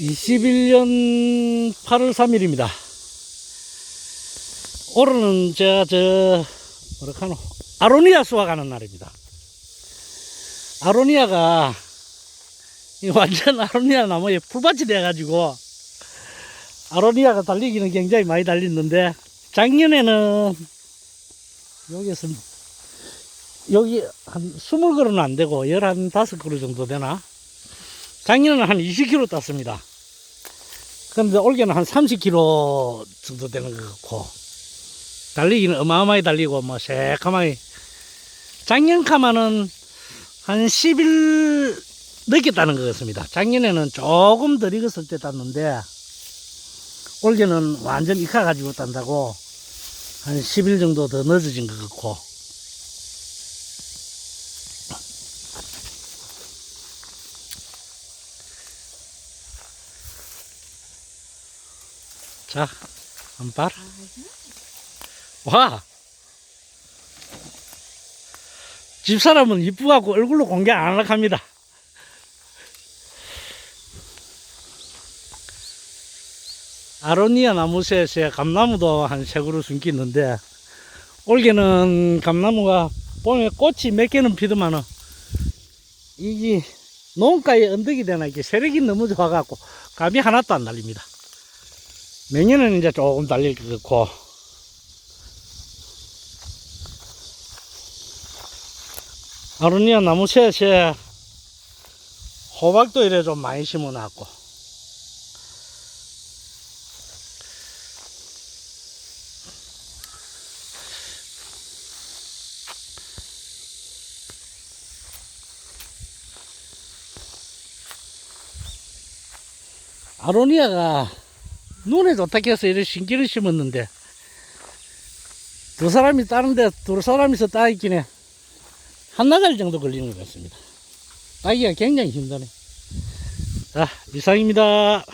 21년 8월 3일입니다. 올해는 제가 저 뭐랄까노 아로니아 수확하는 날입니다. 아로니아가 이 완전 아로니아 나무에 풀밭이 돼가지고 아로니아가 달리기는 굉장히 많이 달렸는데 작년에는 여기서 여기 한 20그루는 안 되고 15그루 정도 되나? 작년에는 한 20kg 땄습니다. 그런데 올해는 한 30kg 정도 되는 것 같고 달리기는 어마어마하게 달리고 뭐 새까마게 작년 카마는 한 10일 늦게 따는 것 같습니다. 작년에는 조금 덜 익었을 때 땄는데 올해는 완전 익혀가지고 딴다고 한 10일 정도 더 늦어진 것 같고 자, 한번 봐라. 와! 집사람은 이쁘갖고 얼굴로 공개 안 하려고 합니다. 아로니아 나무새에 감나무도 한 세 그루 숨기 있는데, 올해는 감나무가 봄에 꽃이 몇 개는 피더만은, 이게 농가에 언덕이 되나 이게 세력이 너무 좋아갖고, 감이 하나도 안 달립니다. 내년에는 이제 조금 달릴 것 같고, 아로니아 나무새에 호박도 이래 좀 많이 심어놨고, 아로니아가 눈에 좋다 해서 이렇게 신기를 심었는데 두 사람이 따는데 두 사람이서 따 있긴 해. 한 나갈 정도 걸리는 것 같습니다. 따기가 굉장히 힘드네. 자, 이상입니다.